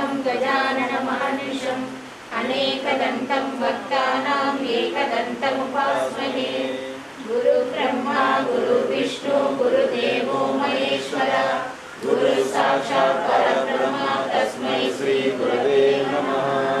पद्माकं गजाननमहर्निशम् अनेकदन्तं भक्तानाम् एकदन्तमुपास्महे गुरुब्रह्मा गुरुविष्णु गुरुदेवो महेश्वर गुरु साक्षात् परब्रह्म तस्मै श्रीगुरवे नमः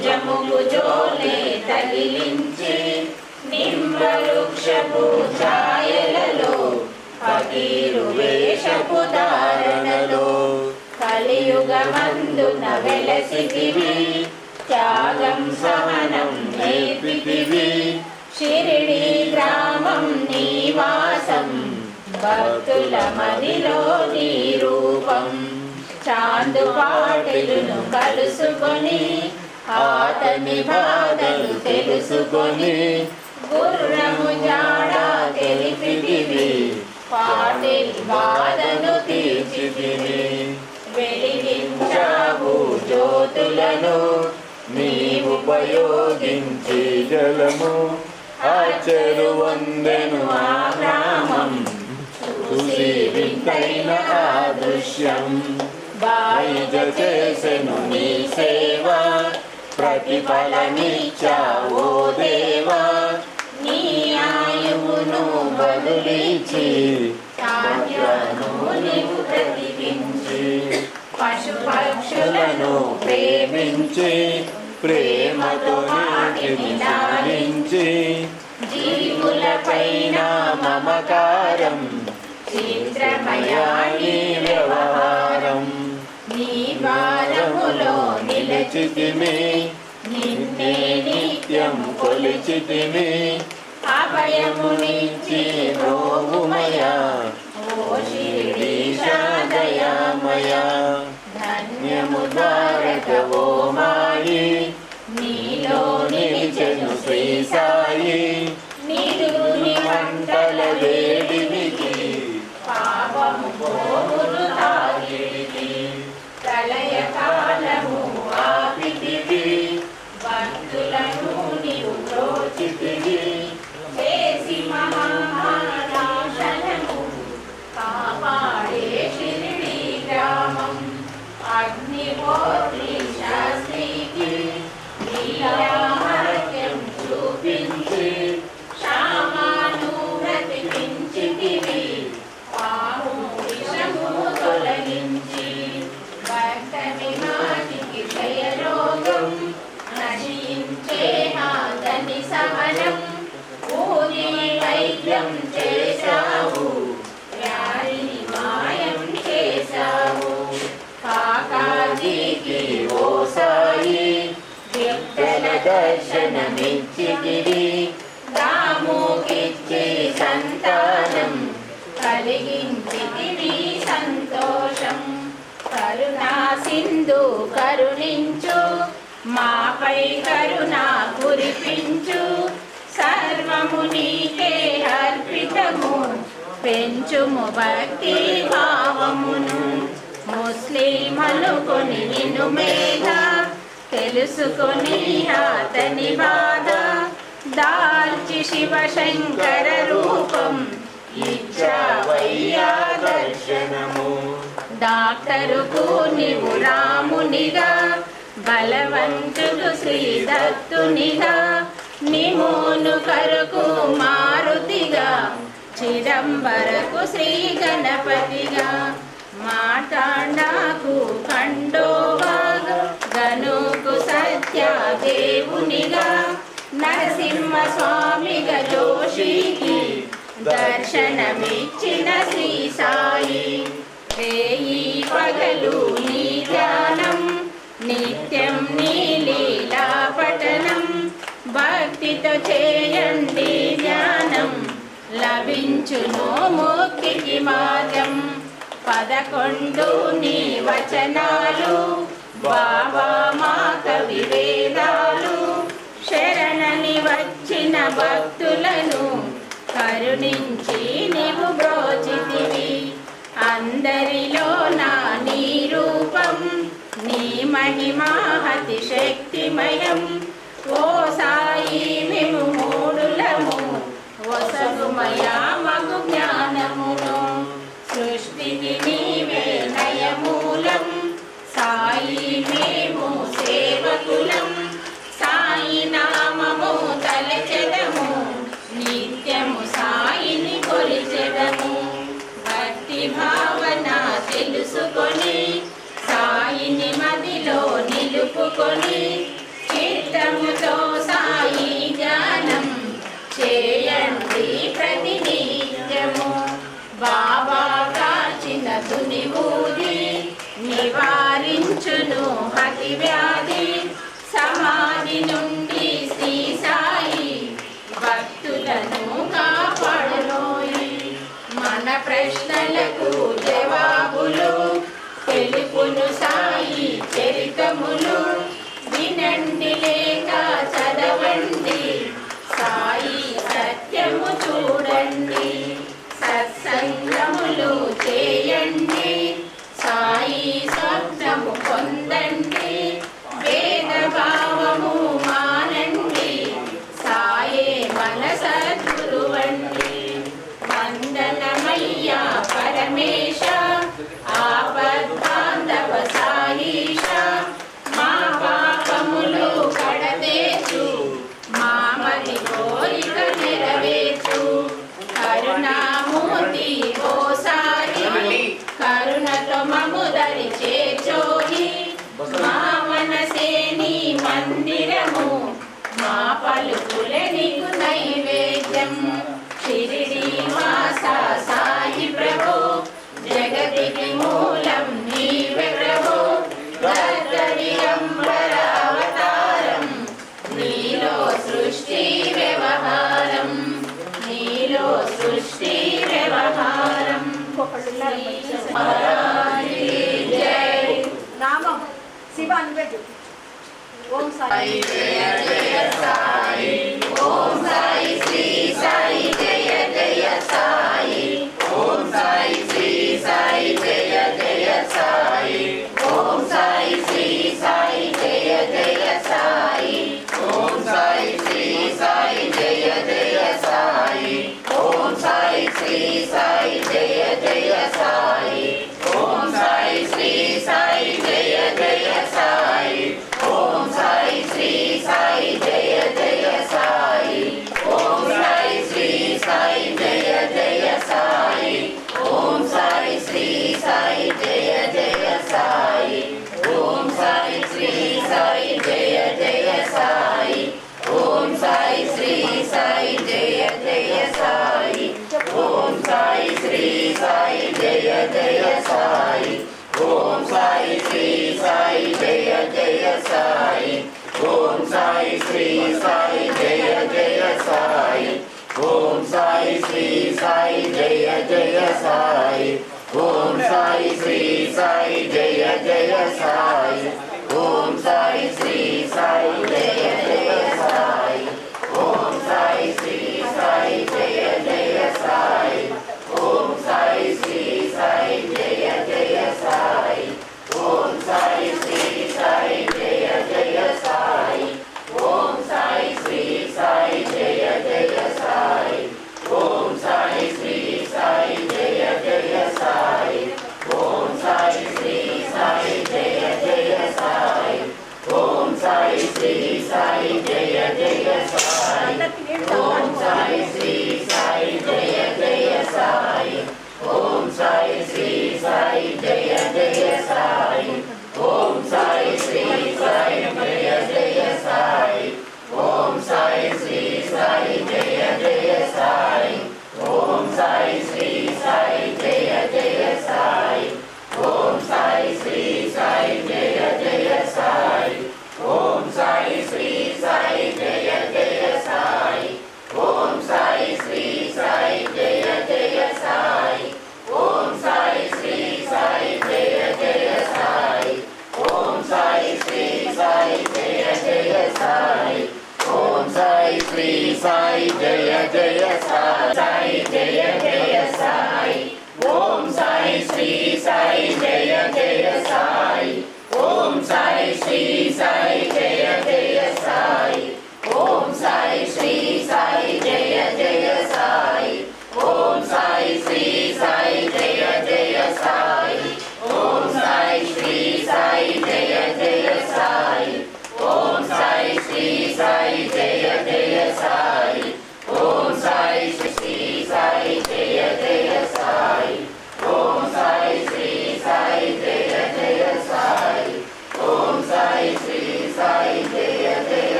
భుజము భుజోలే తగిలించి నింబవృక్షపు ఛాయలలో ఫకీరు వేషపు ధారణలో కలియుగమందున వెలసితివి త్యాగం సహనం నేర్పితివి. షిరిడి గ్రామం నీవాసం భక్తుల మదిలో నీ రూపం చాందు పాటలును కలుసుకొని ఆతని బాధలు తెలుసుకొని గుర్రము జాడ తెలిపితివి పాటిల్ బాధను తీర్చితివి వెలిగించావు జ్యోతులను నీవు ఉపయోగించి జలము. ఆ చెరువందెను ఆ గ్రామం చూసి వింతైన ఆ దృశ్యం. బాయిజ చేసెను నీ సేవ. ప్రతిఫలమిచ్చావో దేవా నీ ఆయువును బదులిచి సాధ్యను ప్రతిపించి పశు పక్షులను ప్రేమించి ప్రేమతో నీటిని జీవుల పైన మమకారం చిత్రమయాని వ్యవహారం నీ భారములో కొలిచితిమి. నిన్నే నిత్యం కొలిచితిమి. అభయము అభయమునిచ్చి రోగుమయా ఓ దయామయ ధన్యము ద్వారకవో మాయి. నీలో నిలిచెను శ్రీ సాయి నిలుని మంటల వేడినికి పాపము పోగులు తాగి. విఠల దర్శనమిచ్చితివి రాముకిచ్చి సంతానం కలిగించితివి సంతోషం కరుణా సింధు కరుణించు మాపై కరుణ కురిపించు సర్వము నీకే అర్పితము పెంచుము భక్తి భావమును ముస్లిమలు కొని నిన్ను మేధ తెలుసుకొని అతని బాధ దాల్చి శివశంకర రూపం ఇచ్చావయ్యా దర్శనము. డాక్టరుకు నీవు రామునిగా బలవంతుడు శ్రీ దత్తునిగా నిమోను కరుకు మారుతిగా చిదంబరకు శ్రీ గణపతిగా మాతాండాకు కండోవా గనుకు సత్య దేవునిగా నరసింహ స్వామిగా జోషికి దర్శనమిచ్చిన శ్రీ సాయి. రేయి పగలు నీ ధ్యానం నిత్యం నీ లీలా పఠనం. భక్తితో చేయండి ధ్యానం లభించును ముక్తికి మార్గం. పదకొండు నీ వచనాలు బాబా మా కవి వేదాలు శరణని వచ్చిన భక్తులను కరుణించి నీవు బ్రోచితివి. అందరిలో నా నీ రూపం నీ మహిమాహతి శక్తిమయం ఓ సాయి మేము మూడులము వసగుమయా మగు జ్ఞానమును సృష్టికి నీ సేవకులం సాయి నామము తలచెదము. నిత్యము సాయిని కొలిచెదము. భక్తి భావన తెలుసుకొని సాయిని మదిలో నిలుపుకొని చిత్తముతో సాయి ధ్యానం చేయండి ప్రతినిత్యము. బాబా కాచిన తుని ఊది నివారించును హతి వ్యా ప్రశ్నలకు జవాబులు తెలుపును సాయి చరితములు. వినండి లేక చదవండి సాయి సత్యము చూడండి సత్సంగములు చేయండి సాయి స్వప్నము పొందండి వేదభావము మానండి సాయే మన సద్గురువండి అయ్యా పరమేశ ఆపద్బాంధవ సాయిష మా పాపములు కడవేచు మా మది కోరిక నెరవేర్చు కరుణామూర్తి ఓసారి కరుణతో మము దరి చేచోని మా మనసే నీ మందిరము మా పలుకులే నీకు నైవేద్యం शिरिडी मासा ധരിക്ക് മൂലം നീ പ്രഭു നീലോ സൃഷ്ടി വ്യവഹാരം. നീലോ സൃഷ്ടി വ്യവഹാരം. നാമം ശിവ അൻവജു ഓം സായി. ജയ ജയ സായി